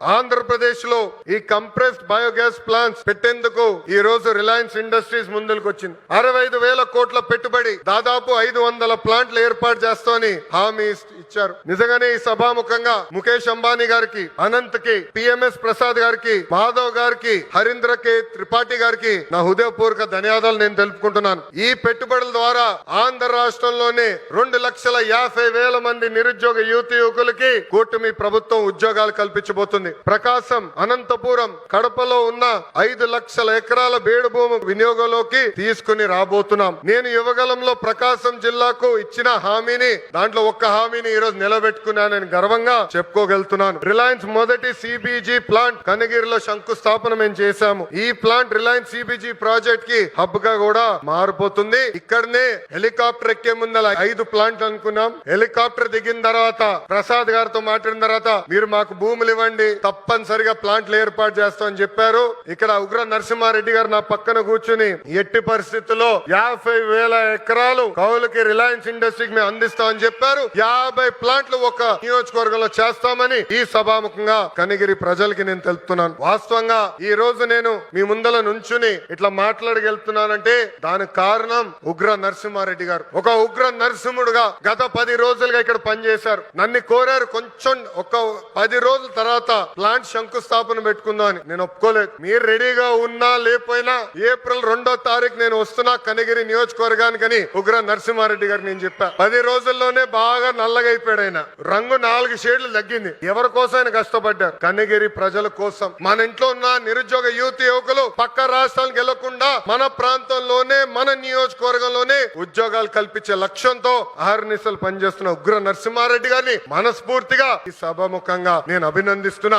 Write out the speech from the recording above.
ఆంధ్రప్రదేశ్లో ఈ compressed biogas plants పెట్టేందుకు ఈ రోజు రిలయన్స్ ఇండస్ట్రీస్ ముందుకు వచ్చింది అరవై ఐదు వేల కోట్ల పెట్టుబడి దాదాపు ఐదు వందల ప్లాంట్లు ఏర్పాటు చేస్తామని హామీ ఇచ్చారు. నిజంగానే ఈ సభాముఖంగా ముఖేష్ అంబానీ గారికి అనంత్కి పిఎంఎస్ ప్రసాద్ గారికి మాధవ్ గారికి హరీంద్ర కే త్రిపాఠి గారికి నా హృదయపూర్వక ధన్యవాదాలు నేను తెలుపుకుంటున్నాను. ఈ పెట్టుబడుల ద్వారా ఆంధ్ర రాష్ట్రంలోనే రెండు లక్షల యాభై వేల మంది నిరుద్యోగ యువతి యువకులకి కూటమి ప్రభుత్వం ఉద్యోగాలు కల్పించబోతుంది. ప్రకాశం అనంతపురం కడపలో ఉన్న ఐదు లక్షల ఎకరాల బేడు భూమి వినియోగంలోకి తీసుకుని రాబోతున్నాం. నేను యువగలంలో ప్రకాశం జిల్లాకు ఇచ్చిన హామీని దాంట్లో ఒక్క హామీని ఈ రోజు నిలబెట్టుకున్నానని గర్వంగా చెప్పుకోగలుగుతున్నాను. రిలయన్స్ మొదటి సిబిజీ ప్లాంట్ కనగిరిలో శంకుస్థాపన మేము చేశాము. ఈ ప్లాంట్ రిలయన్స్ సిబిజీ ప్రాజెక్ట్కి హబ్గా కూడా మారిపోతుంది. ఇక్కడనే హెలికాప్టర్ ఎక్కే ముందల ఐదు ప్లాంట్ అనుకున్నాం. హెలికాప్టర్ దిగిన తర్వాత ప్రసాద్ గారితో మాట్లాడిన తర్వాత మీరు మాకు భూములు ఇవ్వండి. తప్పనిసరిగా ప్లాంట్లు ఏర్పాటు చేస్తామని చెప్పారు. ఇక్కడ ఉగ్ర నరసింహారెడ్డి గారు నా పక్కన కూర్చుని ఎట్టి పరిస్థితుల్లో యాభై వేల ఎకరాలు కౌలుకి రిలయన్స్ ఇండస్ట్రీకి మేము అందిస్తామని చెప్పారు. యాభై ప్లాంట్లు ఒక నియోజకవర్గంలో చేస్తామని ఈ సభాముఖంగా కనిగిరి ప్రజలకి నేను తెలుపుతున్నాను. వాస్తవంగా ఈ రోజు నేను మీ ముందల నుంచుని ఇట్లా మాట్లాడగలుగుతున్నానంటే దానికి కారణం ఉగ్ర నరసింహారెడ్డి గారు. ఒక ఉగ్ర నరసింహుడుగా గత పది రోజులుగా ఇక్కడ పనిచేశారు. నన్ను కోరారు కొంచెం ఒక పది రోజుల తర్వాత ప్లాంట్ శంకుస్థాపన పెట్టుకుందాం అని. నేను ఒప్పుకోలేదు. మీరు రెడీగా ఉన్నా లేకపోయినా ఏప్రిల్ రెండో తారీఖు నేను వస్తున్నా కనిగిరి నియోజకవర్గానికని ఉగ్ర నరసింహారెడ్డి గారు నేను చెప్పా. పది రోజుల్లోనే బాగా నల్లగా అయిపోయాడు ఆయన. రంగు నాలుగు షేడ్లు తగ్గింది. ఎవరి కోసం ఆయన కష్టపడ్డారు? కనిగిరి ప్రజల కోసం. మన ఇంట్లో ఉన్న నిరుద్యోగ యువతి యువకులు పక్క రాష్ట్రాలకు వెళ్ళకుండా మన ప్రాంతం ప్రాంతంలోనే మన నియోజకవర్గంలోనే ఉద్యోగాలు కల్పించే లక్ష్యంతో అహర్నిశలు పనిచేస్తున్న ఉగ్ర నరసింహారెడ్డి గారిని మనస్ఫూర్తిగా ఈ సభాముఖంగా నేను అభినందిస్తున్నా.